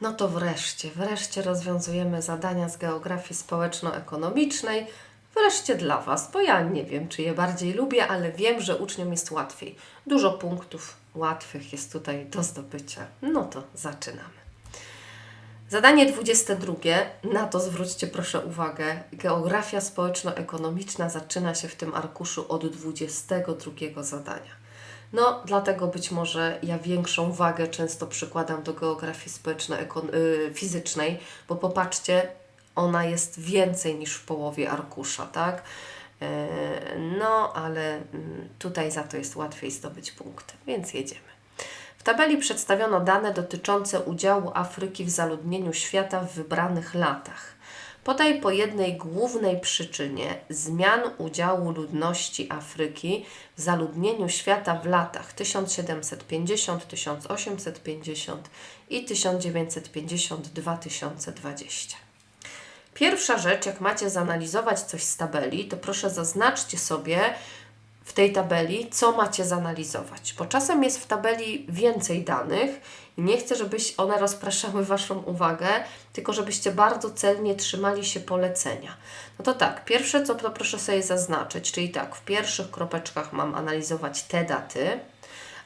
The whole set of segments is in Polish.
No to wreszcie, wreszcie rozwiązujemy zadania z geografii społeczno-ekonomicznej. Wreszcie dla Was, bo ja nie wiem, czy je bardziej lubię, ale wiem, że uczniom jest łatwiej. Dużo punktów łatwych jest tutaj do zdobycia. No to zaczynamy. Zadanie 22. Na to zwróćcie proszę uwagę. Geografia społeczno-ekonomiczna zaczyna się w tym arkuszu od 22 zadania. No, dlatego być może ja większą wagę często przykładam do geografii społeczno-fizycznej, bo popatrzcie, ona jest więcej niż w połowie arkusza, tak? E, No, ale mm, tutaj za to jest łatwiej zdobyć punkty, więc jedziemy. W tabeli przedstawiono dane dotyczące udziału Afryki w zaludnieniu świata w wybranych latach. Podaj po jednej głównej przyczynie zmian udziału ludności Afryki w zaludnieniu świata w latach 1750, 1850 i 1950-2020. Pierwsza rzecz, jak macie zanalizować coś z tabeli, to proszę zaznaczcie sobie w tej tabeli, co macie zanalizować, bo czasem jest w tabeli więcej danych nie chcę, żebyś one rozpraszały Waszą uwagę, tylko żebyście bardzo celnie trzymali się polecenia. No to tak, pierwsze co to proszę sobie zaznaczyć, czyli tak, w pierwszych kropeczkach mam analizować te daty,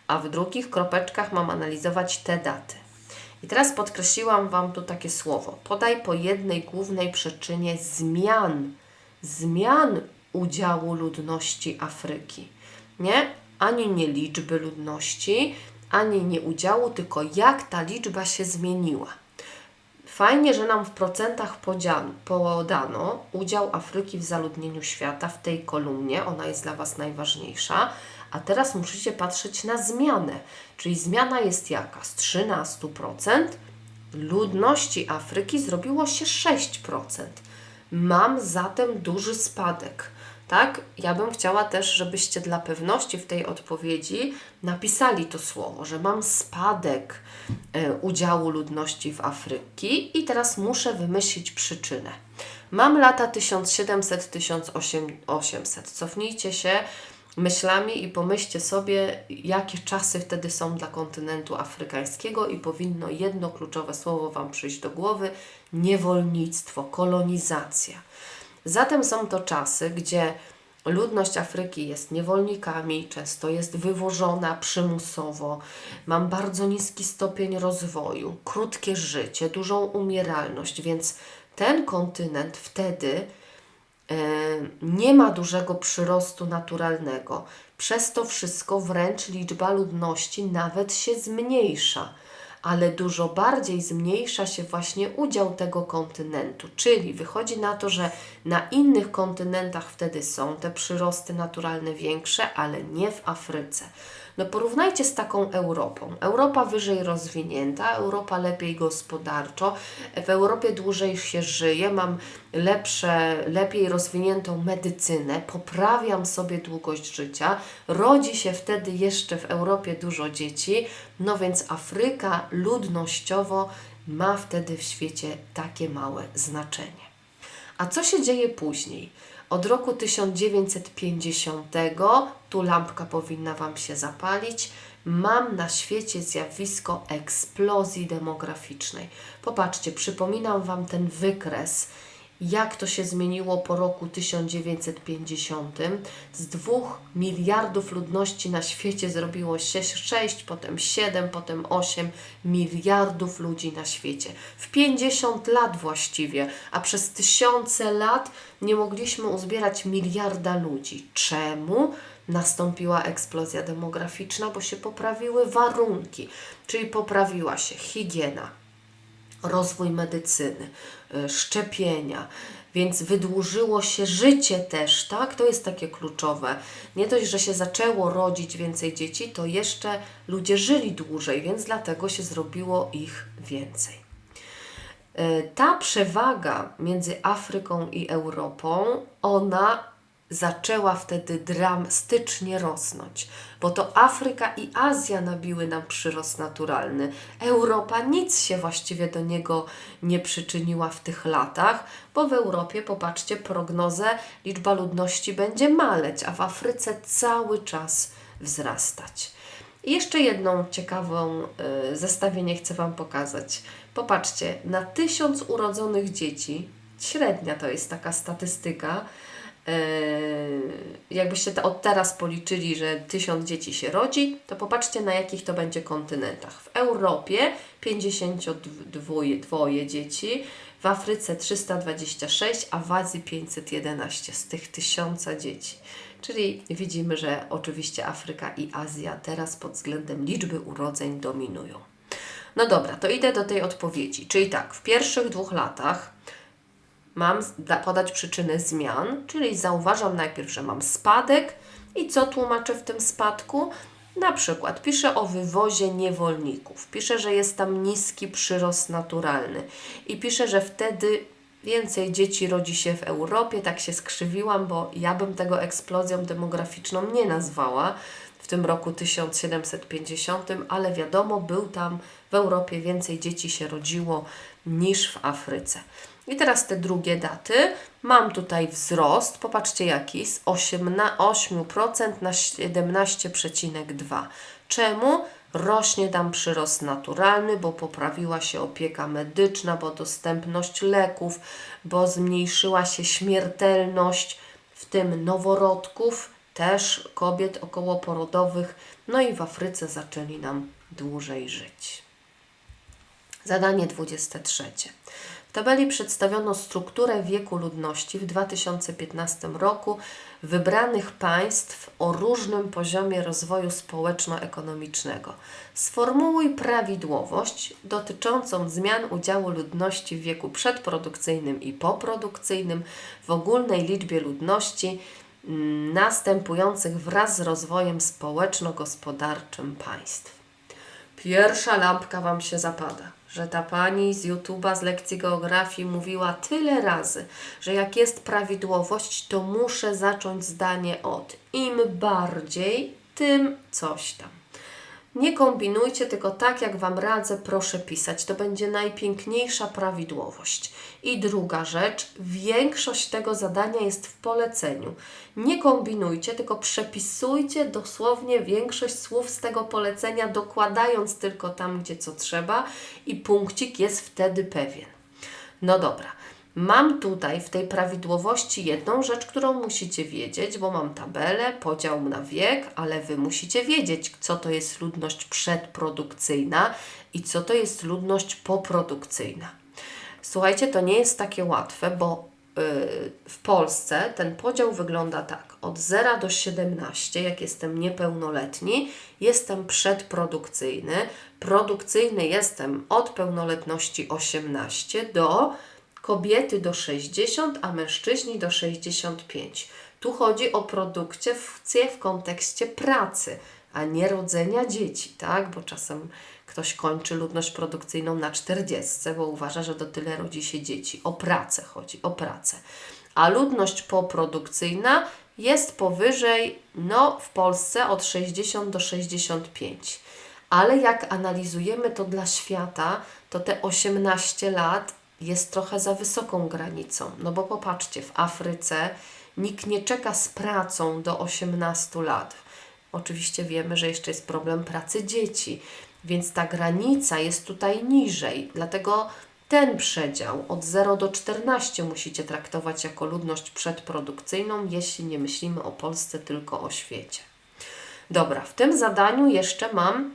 a w drugich kropeczkach mam analizować te daty. I teraz podkreśliłam Wam tu takie słowo. Podaj po jednej głównej przyczynie zmian, zmian udziału ludności Afryki. Nie? Ani nie liczby ludności, ani nie udziału, tylko jak ta liczba się zmieniła. Fajnie, że nam w procentach podano udział Afryki w zaludnieniu świata w tej kolumnie, ona jest dla Was najważniejsza. A teraz musicie patrzeć na zmianę, czyli zmiana jest jaka? Z 13% ludności Afryki zrobiło się 6%. Mam zatem duży spadek. Tak? Ja bym chciała też, żebyście dla pewności w tej odpowiedzi napisali to słowo, że mam spadek e, udziału ludności w Afryki i teraz muszę wymyślić przyczynę. Mam lata 1700-1800. Cofnijcie się myślami i pomyślcie sobie, jakie czasy wtedy są dla kontynentu afrykańskiego i powinno jedno kluczowe słowo Wam przyjść do głowy: niewolnictwo, kolonizacja. Zatem są to czasy, gdzie ludność Afryki jest niewolnikami, często jest wywożona przymusowo, mam bardzo niski stopień rozwoju, krótkie życie, dużą umieralność, więc ten kontynent wtedy e, nie ma dużego przyrostu naturalnego. Przez to wszystko wręcz liczba ludności nawet się zmniejsza, ale dużo bardziej zmniejsza się właśnie udział tego kontynentu. Czyli wychodzi na to, że na innych kontynentach wtedy są te przyrosty naturalne większe, ale nie w Afryce. No porównajcie z taką Europą. Europa wyżej rozwinięta, Europa lepiej gospodarczo, w Europie dłużej się żyje, mam lepsze, lepiej rozwiniętą medycynę, poprawiam sobie długość życia, rodzi się wtedy jeszcze w Europie dużo dzieci, no więc Afryka ludnościowo ma wtedy w świecie takie małe znaczenie. A co się dzieje później? Od roku 1950, tu lampka powinna Wam się zapalić, mam na świecie zjawisko eksplozji demograficznej. Popatrzcie, przypominam Wam ten wykres, jak to się zmieniło po roku 1950. Z 2 miliardów ludności na świecie zrobiło się 6, potem 7, potem 8 miliardów ludzi na świecie. W 50 lat właściwie, a przez tysiące lat nie mogliśmy uzbierać miliarda ludzi. Czemu? Nastąpiła eksplozja demograficzna, bo się poprawiły warunki, czyli poprawiła się higiena, rozwój medycyny, y, szczepienia, więc wydłużyło się życie też, tak? To jest takie kluczowe. Nie dość, że się zaczęło rodzić więcej dzieci, to jeszcze ludzie żyli dłużej, więc dlatego się zrobiło ich więcej. Y, Ta przewaga między Afryką i Europą, ona zaczęła wtedy drastycznie rosnąć, bo to Afryka i Azja nabiły nam przyrost naturalny. Europa nic się właściwie do niego nie przyczyniła w tych latach, bo w Europie, popatrzcie, prognozę, liczba ludności będzie maleć, a w Afryce cały czas wzrastać. I jeszcze jedną ciekawą y, zestawienie chcę Wam pokazać. Popatrzcie, na tysiąc urodzonych dzieci, średnia to jest taka statystyka, jakbyście to od teraz policzyli, że tysiąc dzieci się rodzi, to popatrzcie na jakich to będzie kontynentach. W Europie 52 dzieci, w Afryce 326, a w Azji 511 z tych tysiąca dzieci. Czyli widzimy, że oczywiście Afryka i Azja teraz pod względem liczby urodzeń dominują. No dobra, to idę do tej odpowiedzi. Czyli tak, w pierwszych dwóch latach mam podać przyczyny zmian, czyli zauważam najpierw, że mam spadek i co tłumaczę w tym spadku? Na przykład piszę o wywozie niewolników, piszę, że jest tam niski przyrost naturalny i piszę, że wtedy więcej dzieci rodzi się w Europie. Tak się skrzywiłam, bo ja bym tego eksplozją demograficzną nie nazwała w tym roku 1750, ale wiadomo, był tam w Europie więcej dzieci się rodziło niż w Afryce. I teraz te drugie daty. Mam tutaj wzrost, popatrzcie jaki, z 8%, na 8% na 17,2%. Czemu? Rośnie tam przyrost naturalny, bo poprawiła się opieka medyczna, bo dostępność leków, bo zmniejszyła się śmiertelność, w tym noworodków, też kobiet okołoporodowych, no i w Afryce zaczęli nam dłużej żyć. Zadanie 23. W tabeli przedstawiono strukturę wieku ludności w 2015 roku wybranych państw o różnym poziomie rozwoju społeczno-ekonomicznego. Sformułuj prawidłowość dotyczącą zmian udziału ludności w wieku przedprodukcyjnym i poprodukcyjnym w ogólnej liczbie ludności mm, następujących wraz z rozwojem społeczno-gospodarczym państw. Pierwsza lampka Wam się zapada że ta pani z YouTube'a, z lekcji geografii mówiła tyle razy, że jak jest prawidłowość, to muszę zacząć zdanie od im bardziej, tym coś tam. Nie kombinujcie, tylko tak jak Wam radzę, proszę pisać. To będzie najpiękniejsza prawidłowość. I druga rzecz, większość tego zadania jest w poleceniu. Nie kombinujcie, tylko przepisujcie dosłownie większość słów z tego polecenia, dokładając tylko tam, gdzie co trzeba, i punkcik jest wtedy pewien. No dobra. Mam tutaj w tej prawidłowości jedną rzecz, którą musicie wiedzieć, bo mam tabelę, podział na wiek, ale Wy musicie wiedzieć, co to jest ludność przedprodukcyjna i co to jest ludność poprodukcyjna. Słuchajcie, to nie jest takie łatwe, bo yy, w Polsce ten podział wygląda tak. Od 0 do 17, jak jestem niepełnoletni, jestem przedprodukcyjny. Produkcyjny jestem od pełnoletności 18 do kobiety do 60, a mężczyźni do 65. Tu chodzi o produkcję w kontekście pracy, a nie rodzenia dzieci, tak? Bo czasem ktoś kończy ludność produkcyjną na 40, bo uważa, że do tyle rodzi się dzieci. O pracę chodzi, o pracę. A ludność poprodukcyjna jest powyżej, no w Polsce od 60 do 65. Ale jak analizujemy to dla świata, to te 18 lat jest trochę za wysoką granicą. No bo popatrzcie, w Afryce nikt nie czeka z pracą do 18 lat. Oczywiście wiemy, że jeszcze jest problem pracy dzieci, więc ta granica jest tutaj niżej. Dlatego ten przedział od 0 do 14 musicie traktować jako ludność przedprodukcyjną, jeśli nie myślimy o Polsce, tylko o świecie. Dobra, w tym zadaniu jeszcze mam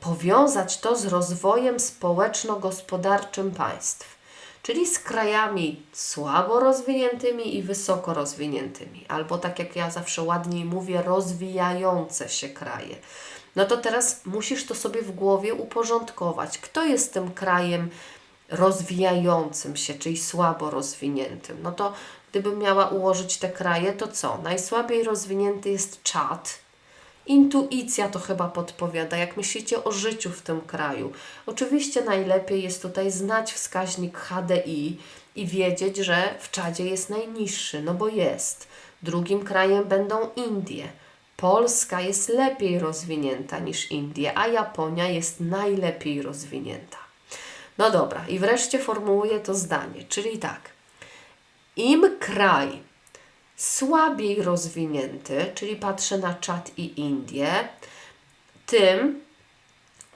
powiązać to z rozwojem społeczno-gospodarczym państw, czyli z krajami słabo rozwiniętymi i wysoko rozwiniętymi, albo tak jak ja zawsze ładniej mówię, rozwijające się kraje. No to teraz musisz to sobie w głowie uporządkować. Kto jest tym krajem rozwijającym się, czyli słabo rozwiniętym? No to gdybym miała ułożyć te kraje, to co? Najsłabiej rozwinięty jest Czad, Intuicja to chyba podpowiada, jak myślicie o życiu w tym kraju. Oczywiście najlepiej jest tutaj znać wskaźnik HDI i wiedzieć, że w Czadzie jest najniższy, no bo jest. Drugim krajem będą Indie. Polska jest lepiej rozwinięta niż Indie, a Japonia jest najlepiej rozwinięta. No dobra, i wreszcie formułuję to zdanie, czyli tak. Im kraj słabiej rozwinięty, czyli patrzę na Czad i Indie, tym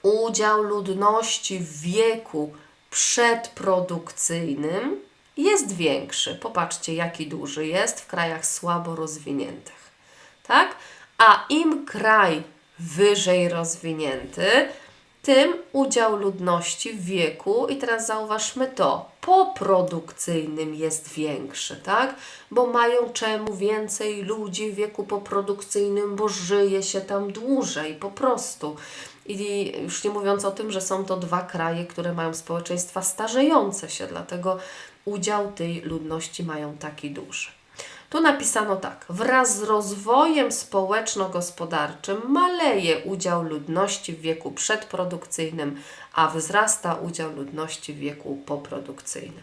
udział ludności w wieku przedprodukcyjnym jest większy. Popatrzcie, jaki duży jest w krajach słabo rozwiniętych. Tak? A im kraj wyżej rozwinięty, tym udział ludności w wieku, i teraz zauważmy to, poprodukcyjnym jest większy, tak? Bo mają czemu więcej ludzi w wieku poprodukcyjnym, bo żyje się tam dłużej, po prostu. I już nie mówiąc o tym, że są to dwa kraje, które mają społeczeństwa starzejące się, dlatego udział tej ludności mają taki duży. Tu napisano tak: wraz z rozwojem społeczno-gospodarczym maleje udział ludności w wieku przedprodukcyjnym, a wzrasta udział ludności w wieku poprodukcyjnym.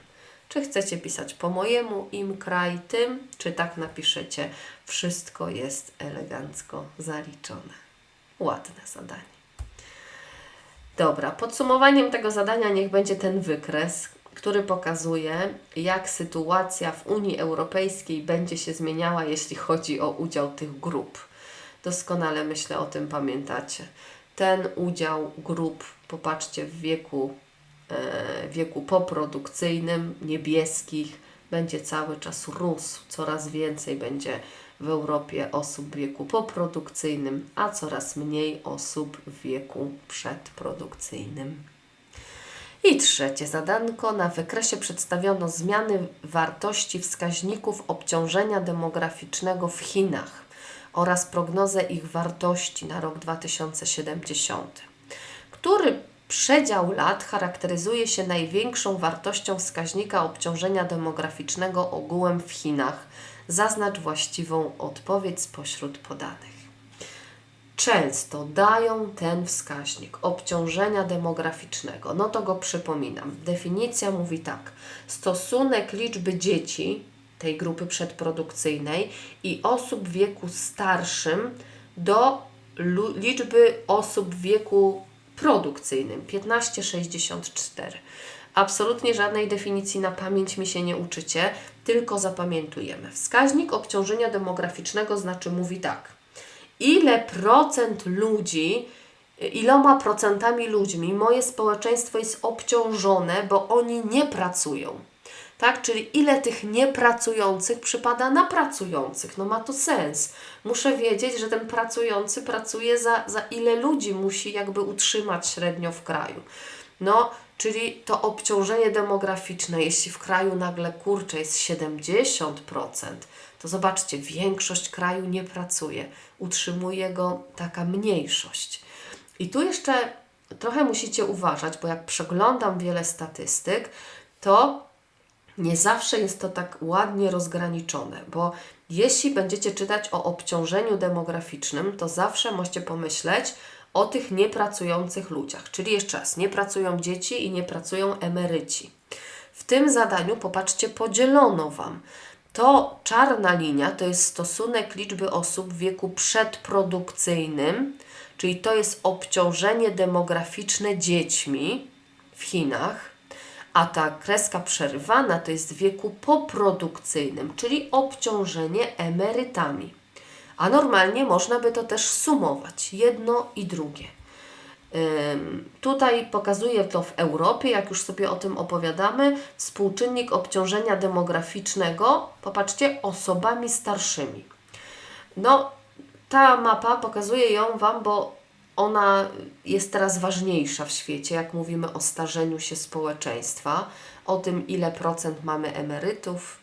Czy chcecie pisać po mojemu, im kraj, tym, czy tak napiszecie? Wszystko jest elegancko zaliczone. Ładne zadanie. Dobra, podsumowaniem tego zadania niech będzie ten wykres, który pokazuje, jak sytuacja w Unii Europejskiej będzie się zmieniała, jeśli chodzi o udział tych grup. Doskonale myślę o tym pamiętacie. Ten udział grup, popatrzcie, w wieku, e, wieku poprodukcyjnym, niebieskich, będzie cały czas rósł. Coraz więcej będzie w Europie osób w wieku poprodukcyjnym, a coraz mniej osób w wieku przedprodukcyjnym. I trzecie zadanko. Na wykresie przedstawiono zmiany wartości wskaźników obciążenia demograficznego w Chinach oraz prognozę ich wartości na rok 2070. Który przedział lat charakteryzuje się największą wartością wskaźnika obciążenia demograficznego ogółem w Chinach? Zaznacz właściwą odpowiedź spośród podanych często dają ten wskaźnik obciążenia demograficznego. No to go przypominam. Definicja mówi tak: stosunek liczby dzieci tej grupy przedprodukcyjnej i osób w wieku starszym do liczby osób w wieku produkcyjnym 1564. Absolutnie żadnej definicji na pamięć mi się nie uczycie, tylko zapamiętujemy. Wskaźnik obciążenia demograficznego znaczy mówi tak ile procent ludzi, iloma procentami ludźmi moje społeczeństwo jest obciążone, bo oni nie pracują. Tak? Czyli ile tych niepracujących przypada na pracujących. No ma to sens. Muszę wiedzieć, że ten pracujący pracuje za, za ile ludzi musi jakby utrzymać średnio w kraju. No, czyli to obciążenie demograficzne, jeśli w kraju nagle kurczę jest 70%, to zobaczcie, większość kraju nie pracuje, utrzymuje go taka mniejszość. I tu jeszcze trochę musicie uważać, bo jak przeglądam wiele statystyk, to nie zawsze jest to tak ładnie rozgraniczone, bo jeśli będziecie czytać o obciążeniu demograficznym, to zawsze możecie pomyśleć o tych niepracujących ludziach. Czyli jeszcze raz, nie pracują dzieci i nie pracują emeryci. W tym zadaniu, popatrzcie, podzielono Wam to czarna linia to jest stosunek liczby osób w wieku przedprodukcyjnym, czyli to jest obciążenie demograficzne dziećmi w Chinach, a ta kreska przerywana to jest w wieku poprodukcyjnym, czyli obciążenie emerytami. A normalnie można by to też sumować, jedno i drugie. Tutaj pokazuje to w Europie, jak już sobie o tym opowiadamy, współczynnik obciążenia demograficznego, popatrzcie, osobami starszymi. No, ta mapa pokazuje ją Wam, bo ona jest teraz ważniejsza w świecie, jak mówimy o starzeniu się społeczeństwa, o tym, ile procent mamy emerytów,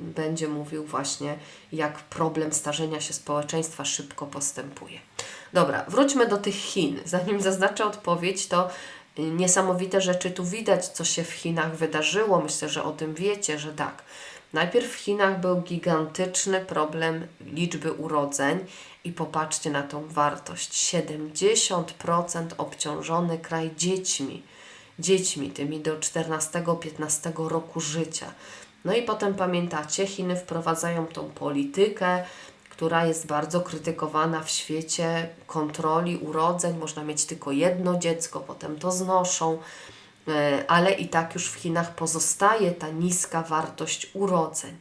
będzie mówił właśnie, jak problem starzenia się społeczeństwa szybko postępuje. Dobra, wróćmy do tych Chin. Zanim zaznaczę odpowiedź, to y, niesamowite rzeczy tu widać, co się w Chinach wydarzyło. Myślę, że o tym wiecie, że tak. Najpierw w Chinach był gigantyczny problem liczby urodzeń i popatrzcie na tą wartość. 70% obciążony kraj dziećmi. Dziećmi, tymi do 14-15 roku życia. No i potem pamiętacie, Chiny wprowadzają tą politykę, która jest bardzo krytykowana w świecie kontroli urodzeń. Można mieć tylko jedno dziecko, potem to znoszą, e, ale i tak już w Chinach pozostaje ta niska wartość urodzeń.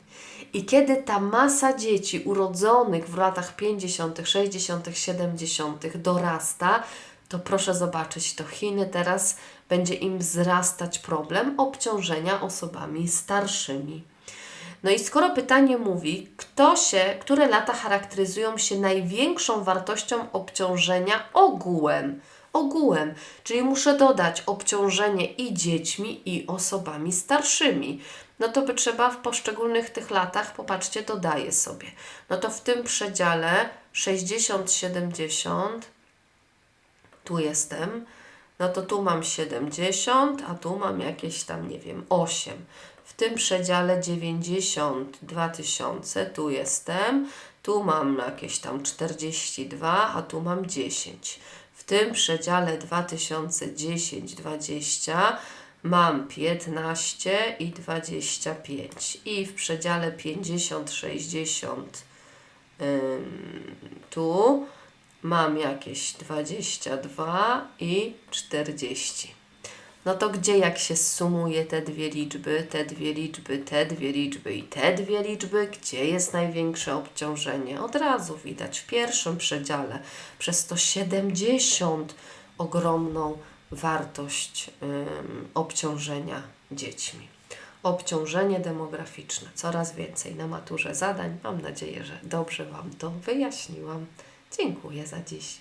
I kiedy ta masa dzieci urodzonych w latach 50., 60., 70. dorasta, to proszę zobaczyć, to Chiny teraz będzie im wzrastać problem obciążenia osobami starszymi. No i skoro pytanie mówi, kto się, które lata charakteryzują się największą wartością obciążenia ogółem, ogółem, czyli muszę dodać obciążenie i dziećmi, i osobami starszymi. No to by trzeba w poszczególnych tych latach, popatrzcie, dodaję sobie. No to w tym przedziale 60-70, tu jestem, no to tu mam 70, a tu mam jakieś tam, nie wiem, 8. W tym przedziale 92 tysiące, tu jestem, tu mam jakieś tam 42, a tu mam 10. W tym przedziale 2010-20 mam 15 i 25. I w przedziale 50-60 ym, tu mam jakieś 22 i 40. No to gdzie jak się sumuje te dwie liczby, te dwie liczby, te dwie liczby i te dwie liczby, gdzie jest największe obciążenie? Od razu widać w pierwszym przedziale przez to 70 ogromną wartość ym, obciążenia dziećmi. Obciążenie demograficzne, coraz więcej na maturze zadań. Mam nadzieję, że dobrze Wam to wyjaśniłam. Dziękuję za dziś.